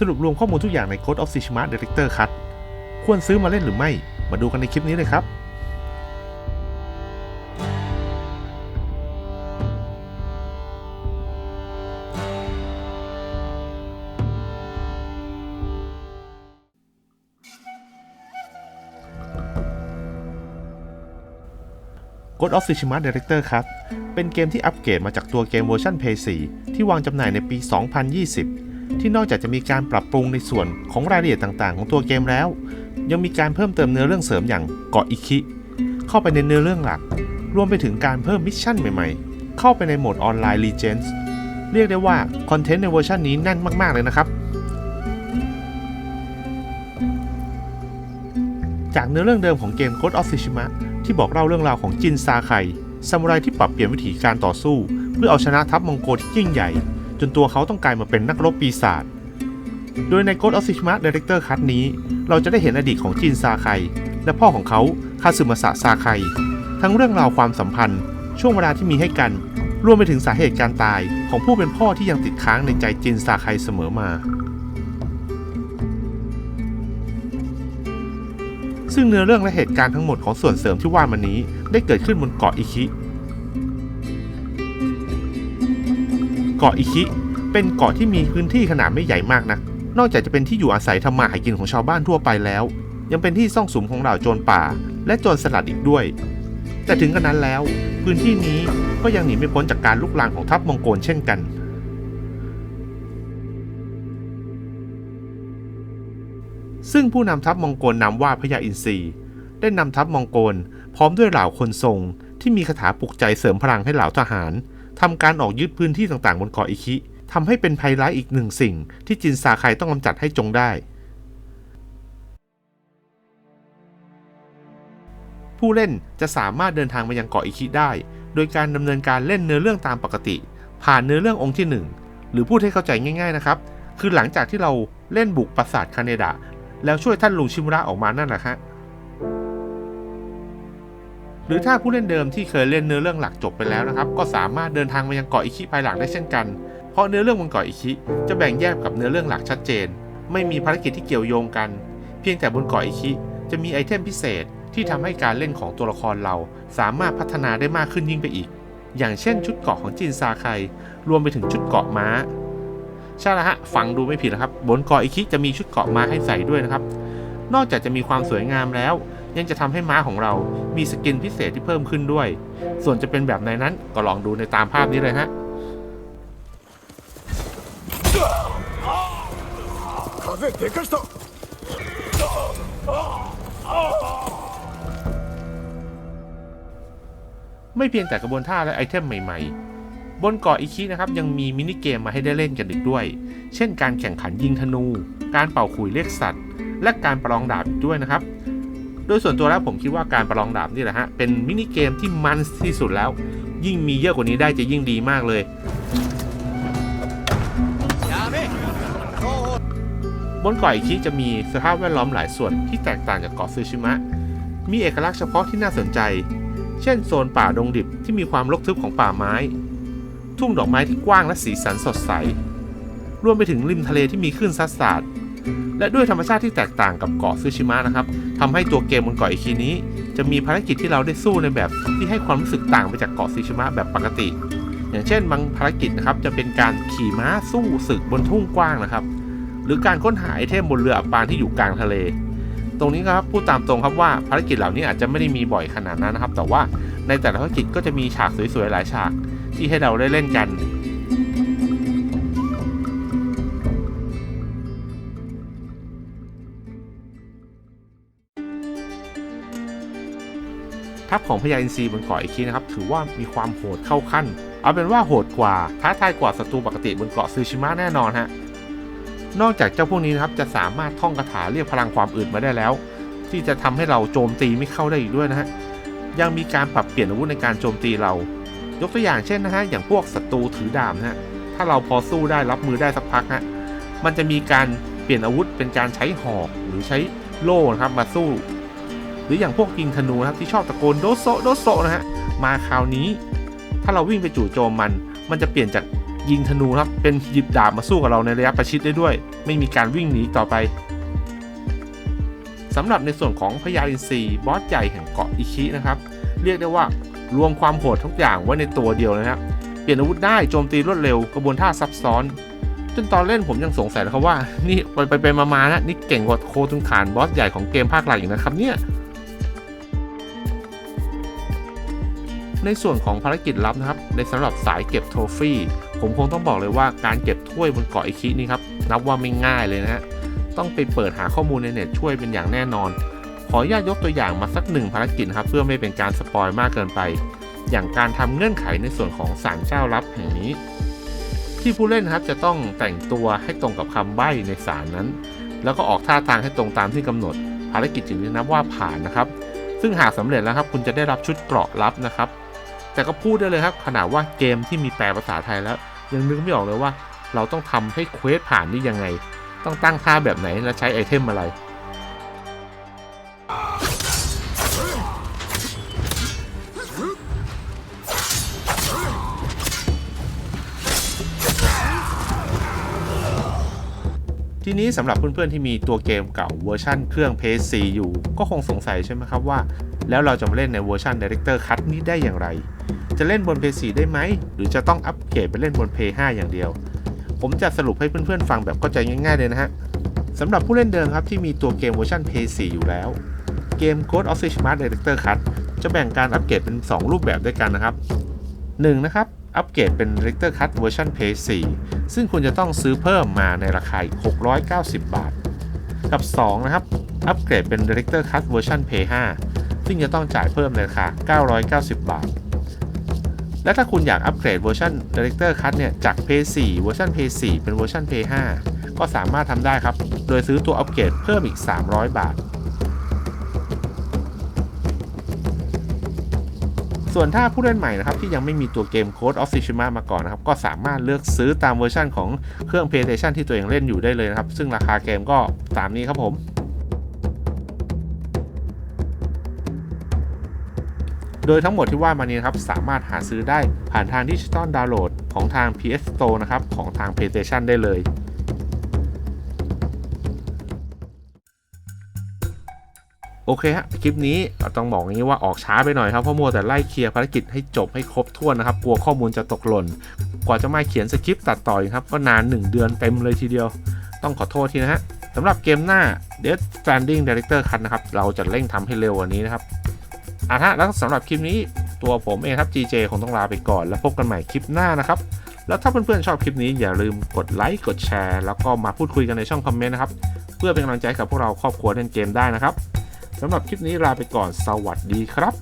สรุปรวมข้อมูลทุกอย่างใน Code of Tsushima Director Cut ควรซื้อมาเล่นหรือไม่ มาดูกันในคลิปนี้เลยครับ God of Tsushima Director Cut เป็นเกมที่อัปเกรดมาจากตัวเกมเวอร์ชัน PS4 ที่วางจำหน่ายในปี 2020 ที่นอกจากจะมีการปรับปรุงในส่วนของรายละเอียดต่างๆ ของตัวเกมแล้ว ยังมีการเพิ่มเติมเนื้อเรื่องเสริมอย่างเกาะอิคิเข้าไปในเนื้อเรื่องหลัก รวมไปถึงการเพิ่มมิชชั่นใหม่ๆ เข้าไปในโหมดออนไลน์ Legends เรียกได้ว่าคอนเทนต์ในเวอร์ชันนี้แน่นมากๆเลยนะครับ จากเนื้อเรื่องเดิมของเกม God of Tsushima ที่บอกเล่าเรื่องราวของจินซาไคซามูไรที่ปรับเปลี่ยนวิธีการต่อสู้ เพื่อเอาชนะทัพมองโกที่ยิ่งใหญ่ จนตัวเขาต้องกลายมาเป็นนักรบปีศาจ โดยใน God of Tsushima Director Cut นี้ เราจะได้เห็นอดีตของจินซาไค และพ่อของเขาคาสึมาสะซาไค ทั้งเรื่องราวความสัมพันธ์ ช่วงเวลาที่มีให้กัน รวมไปถึงสาเหตุการตายของผู้เป็นพ่อที่ยังติดค้างในใจจินซาไคเสมอมา ซึ่งเนื้อเรื่องและเหตุการณ์ทั้งหมดของส่วนเสริมที่ว่ามานี้ได้เกิดขึ้นบนเกาะอิคิาะอิคิเป็นเกาะที่มีพื้นที่ขนาดไม่ใหญ่มากนะนอกจากจะเป็นที่อยู่อาศัยทำมาหากินของชาวบ้านทั่วไปแล้ว ยังเป็นที่ซ่องสุมของเหล่าโจรป่า และโจรสลัดอีกด้วย แต่ถึงกระนั้นแล้ว พื้นที่นี้ก็ยังหนีไม่พ้นจากการลุกลามของทัพมองโกลเช่นกันซึ่งผู้นำทัพมองโกลนามว่าพญาอินทรีได้นำทัพมองโกลพร้อมด้วยเหล่าคนทรง ที่มีคาถาปลุกใจเสริมพลังให้เหล่าทหาร ทำการออกยึดพื้นที่ต่างๆ บนเกาะอิคิทำให้เป็นภัยร้ายอีกหนึ่งสิ่ง ที่จินซาไคต้องกำจัดให้จงได้ ผู้เล่นจะสามารถเดินทางมายังเกาะอิคิได้ โดยการดำเนินการเล่นเนื้อเรื่องตามปกติ ผ่านเนื้อเรื่ององค์ที่หนึ่งหรือพูดให้เข้าใจง่าย ๆนะครับ คือหลังจากที่เราเล่นบุกปราสาทคาเนดะแล้วช่วยท่านลุงชิมุระออกมานั่นแหละฮะ หรือถ้าผู้เล่นเดิมที่เคยเล่นเนื้อเรื่องหลักจบไปแล้วนะครับ ก็สามารถเดินทางมายังเกาะอิคิภายหลังได้เช่นกัน เพราะเนื้อเรื่องบนเกาะอิคิจะแบ่งแยกกับเนื้อเรื่องหลักชัดเจน ไม่มีภารกิจที่เกี่ยวโยงกัน เพียงแต่บนเกาะอิคิจะมีไอเทมพิเศษที่ทำให้การเล่นของตัวละครเราสามารถพัฒนาได้มากขึ้นยิ่งไปอีก อย่างเช่นชุดเกาะของจินซาไครวมไปถึงชุดเกาะม้าใช่แล้วฮะฟังดูไม่ผิดนะครับ บนเกาะอิคิจะมีชุดเกาะม้าให้ใส่ด้วยนะครับ นอกจากจะมีความสวยงามแล้ว ยังจะทำให้ม้าของเรา มีสกินพิเศษที่เพิ่มขึ้นด้วย ส่วนจะเป็นแบบไหนนั้นก็ลองดูในตามภาพนี้เลยฮะ 風でかした ไม่เพียงแต่กระบวนท่าและไอเทมใหม่ๆ บนเกาะอิคินะครับยังมีมินิเกมมาให้ได้เล่นกันอีกด้วย เช่นการแข่งขันยิงธนู การเป่าขลุยเรียกสัตว์ และการประลองดาบอีกด้วยนะครับ โดยส่วนตัวแล้วผมคิดว่าการประลองดาบนี่แหละฮะ เป็นมินิเกมที่มันที่สุดแล้ว ยิ่งมีเยอะกว่านี้ได้จะยิ่งดีมากเลยบนเกาะอิคิจะมีสภาพแวดล้อมหลายส่วนที่แตกต่างจากเกาะซูชิมะ มีเอกลักษณ์เฉพาะที่น่าสนใจ เช่นโซนป่าดงดิบที่มีความรกทึบของป่าไม้ ทุ่งดอกไม้ที่กว้างและสีสันสดใส รวมไปถึงริมทะเลที่มีคลื่นซัดสาด และด้วยธรรมชาติที่แตกต่างกับเกาะซูชิมะนะครับทำให้ตัวเกมบนเกาะอิคินี้ จะมีภารกิจที่เราได้สู้ในแบบที่ให้ความรู้สึกต่างไปจากเกาะซูชิมะแบบปกติ อย่างเช่น บางภารกิจนะครับจะเป็นการขี่ม้าสู้ศึกบนทุ่งกว้างนะครับ หรือการค้นหาไอเทมบนเรืออับปางที่อยู่กลางทะเล ตรงนี้ครับพูดตามตรงครับว่าภารกิจเหล่านี้อาจจะไม่ได้มีบ่อยขนาดนั้นนะครับ แต่ว่าในแต่ละภารกิจก็จะมีฉากสวยๆหลายฉากที่ให้เราได้เล่นกัน ทัพของพญาอินทรีบนเกาะอิคินะครับถือว่ามีความโหดเข้าขั้น เอาเป็นว่าโหดกว่าท้าทายกว่าศัตรูปกติบนเกาะซูชิมะแน่นอนฮะนอกจากเจ้าพวกนี้นะครับจะสามารถท่องคาถาเรียกพลังความอึดมาได้แล้ว ที่จะทำให้เราโจมตีไม่เข้าได้อีกด้วยนะฮะยังมีการปรับเปลี่ยนอาวุธในการโจมตีเรา ยกตัวอย่างเช่นนะฮะอย่างพวกศัตรูถือดาบนะฮะถ้าเราพอสู้ได้รับมือได้สักพักฮะมันจะมีการเปลี่ยนอาวุธเป็นการใช้หอกหรือใช้โล่นะครับมาสู้ หรืออย่างพวกยิงธนูนะครับที่ชอบตะโกนโดโซโดโซนะฮะมาคราวนี้ ถ้าเราวิ่งไปจู่โจมมัน มันจะเปลี่ยนจากยิงธนูครับเป็นหยิบดาบมาสู้กับเราในระยะประชิดได้ด้วย ไม่มีการวิ่งหนีต่อไปสำหรับในส่วนของพญาอินทรีบอสใหญ่แห่งเกาะอิชินะครับเรียกได้ว่ารวมความโหดทุกอย่างไว้ในตัวเดียวนะครับเปลี่ยนอาวุธได้โจมตีรวดเร็วกระบวนท่าซับซ้อนจนตอนเล่นผมยังสงสัยนะครับว่า นี่ไปไปไปมาๆนะนี่เก่งกว่าโคตุนขานบอสใหญ่ของเกมภาคหลักอีกนะครับเนี่ย ในส่วนของภารกิจลับนะครับ ในสำหรับสายเก็บโทฟี่ผมคงต้องบอกเลยว่าการเก็บถ้วยบนเกาะอิคินี่ครับนับว่าไม่ง่ายเลยนะฮะต้องไปเปิดหาข้อมูลในเน็ตช่วยเป็นอย่างแน่นอน ขออนุญาตยกตัวอย่างมาสักหนึ่งภารกิจครับเพื่อไม่เป็นการสปอยมากเกินไป อย่างการทำเงื่อนไขในส่วนของศาลเจ้าลับแห่งนี้ ที่ผู้เล่นครับจะต้องแต่งตัวให้ตรงกับคำใบ้ในศาลนั้น แล้วก็ออกท่าทางให้ตรงตามที่กำหนด ภารกิจจึงนับว่าผ่านนะครับ ซึ่งหากสำเร็จแล้วครับคุณจะได้รับชุดเกราะลับนะครับ แต่ก็พูดได้เลยครับขนาดว่าเกมที่มีแปลภาษาไทยแล้ว ยังนึกไม่ออกเลยว่า เราต้องทำให้เควสผ่านนี่ยังไง ต้องตั้งค่าแบบไหนและใช้ไอเทมอะไรทีนี้สำหรับเพื่อนๆที่มีตัวเกมเก่าเวอร์ชันเครื่อง PS4 อยู่ ก็คงสงสัยใช่ไหมครับว่า แล้วเราจะมาเล่นในเวอร์ชัน Director Cut นี้ได้อย่างไร จะเล่นบน PS4 ได้ไหม หรือจะต้องอัปเกรดไปเล่นบน PS5 อย่างเดียว ผมจะสรุปให้เพื่อนๆ ฟังแบบเข้าใจง่ายๆเลยนะฮะสำหรับผู้เล่นเดิมครับที่มีตัวเกมเวอร์ชัน PS4 อยู่แล้ว เกม Code of Tsushima Director Cut จะแบ่งการอัปเกรดเป็น 2 รูปแบบด้วยกันนะครับ 1. นะครับอัปเกรดเป็น Director Cut เวอร์ชัน PS4 ซึ่งคุณจะต้องซื้อเพิ่มมาในราคาอีก690 บาท กับ 2 นะครับ อัปเกรดเป็น Director Cut เวอร์ชัน PS5 ซึ่งจะต้องจ่ายเพิ่มในราคา 990 บาท และถ้าคุณอยากอัปเกรดเวอร์ชัน Director Cut เนี่ยจาก PS4 เวอร์ชัน PS4 เป็นเวอร์ชัน PS5 ก็สามารถทำได้ครับ โดยซื้อตัวอัปเกรดเพิ่มอีก 300 บาท ส่วนถ้าผู้เล่นใหม่นะครับที่ยังไม่มีตัวเกม Code of Tsushima มาก่อนนะครับ ก็สามารถเลือกซื้อตามเวอร์ชันของเครื่อง PlayStation ที่ตัวเองเล่นอยู่ได้เลยนะครับ ซึ่งราคาเกมก็ตามนี้ครับผม โดยทั้งหมดที่ว่ามานี้ครับสามารถหาซื้อได้ผ่านทางดิจิตอลดาวน์โหลดของทาง PS Store นะครับของทาง PlayStation ได้เลยโอเคฮะคลิปนี้เราต้องบอกอย่างนี้ว่าออกช้าไปหน่อยครับเพราะมัวแต่ไล่เคลียร์ภารกิจให้จบให้ครบถ้วนนะครับกลัวข้อมูลจะตกหล่น กว่าจะมาเขียนสคริปต์ตัดต่อครับก็นาน 1 เดือนเต็มเลยทีเดียว ต้องขอโทษทีนะฮะสำหรับเกมหน้า Death Stranding Director Cut นะครับเราจะเร่งทำให้เร็วกว่านี้นะครับ อะฮะแล้วสำหรับคลิปนี้ตัวผมเองครับ GJ คงต้องลาไปก่อน แล้วพบกันใหม่คลิปหน้านะครับ แล้วถ้าเพื่อนๆชอบคลิปนี้อย่าลืมกดไลค์กดแชร์ แล้วก็มาพูดคุยกันในช่องคอมเมนต์นะครับ เพื่อเป็นกำลังใจกับพวกเราครอบครัวเล่นเกมได้นะครับสำหรับคลิปนี้ลาไปก่อนสวัสดีครับ